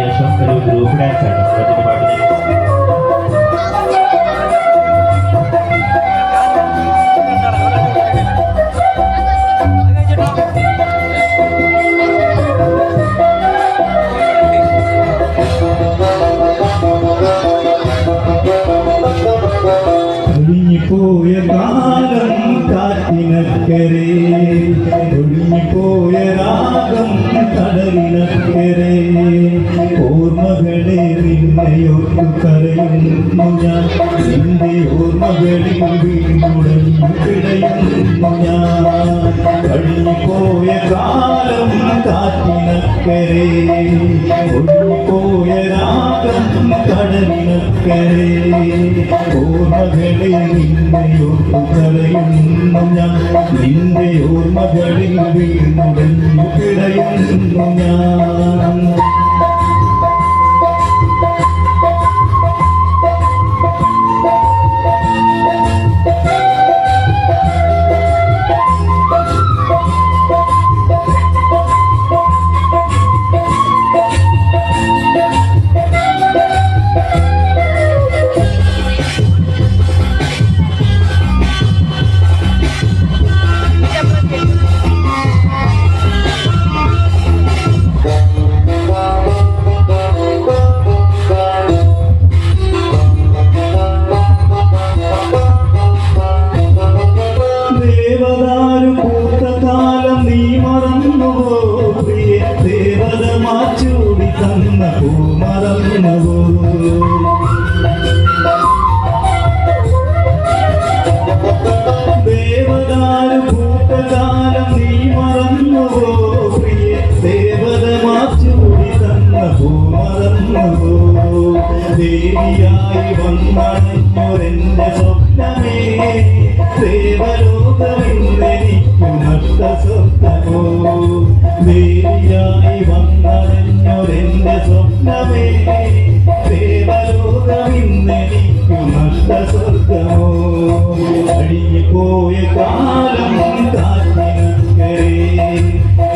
यशवंत रोखण्यासाठी കാലം കാറ്റിനക്കരെ ഒഴിഞ്ഞുപോയ രാഗം കടലിനക്കരെ. ഓർമ്മകളെ നിന്നെയൊത്തു കരയുന്നു ഞാൻ. നിന്റെ ഓർമ്മകളിൽ വീണ്ടുടഞ്ഞു പിടയുന്നു ഞാൻ. കഴിഞ്ഞുപോയ കാലം കാറ്റിനക്കരെ ഒഴിഞ്ഞുപോയ രാഗം കടലിനക്കരെ. ഓർമ്മകളെ നിന്നെയോർത്തു കരയുന്നു ഞാൻ നിന്റെ ഓർമ്മകളിൽ വീണ്ടുടഞ്ഞു കിടയുന്നു ഞാൻ മാച്ചൂടി തന്ന പൂ മറന്നുവോ ദേവദാരു നീ മറന്നുവോ പ്രിയ ദേവത മാച്ചൂടി തന്ന പൂ ദേവിയായി വന്നണഞ്ഞൊരെന്റെ സ്വപ്നമേ ദേവലോകമെന്നെനിക്കു നഷ്ട സ്വപ്നമോ സ്വപ്നമേ ദേവലോകമെന്നെനിക്കു നഷ്ട സ്വർഗമോ അഴിഞ്ഞു പോയ കാലം കാറ്റിനക്കരെ.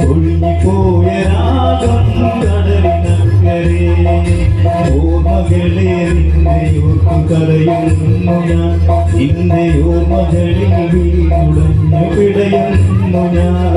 ഒഴിഞ്ഞു പോയ രാഗം കടലിനക്കരെ. ഓർമ്മകളെ നിന്നെയോർത്തു കരയുന്നു ഞാൻ. നിന്റെ ഓർമ്മകളിൽ വീടുടഞ്ഞു പിടയുന്നു ഞാൻ.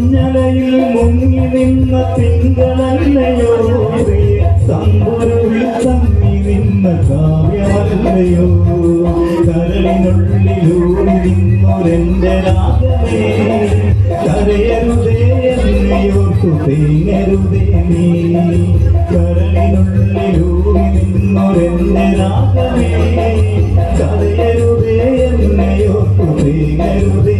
മഞ്ഞലയിൽ മുങ്ങി നിന്ന തിങ്കളല്ലയോ? തമ്പുരുവിൽ തങ്ങി നിന്ന കാവ്യമല്ലയോ? കരളിനുള്ളിലൂടി നിന്നൊരെന്റെ രാഗമേ. കരയരുതേ എന്നെയോർത്തു തേങ്ങരുതേ നീ. കരളിനുള്ളിലൂടി നിന്നൊരെന്റെ രാഗമേ. കരയരുതേ എന്നെയോർത്തു തേങ്ങരുതേ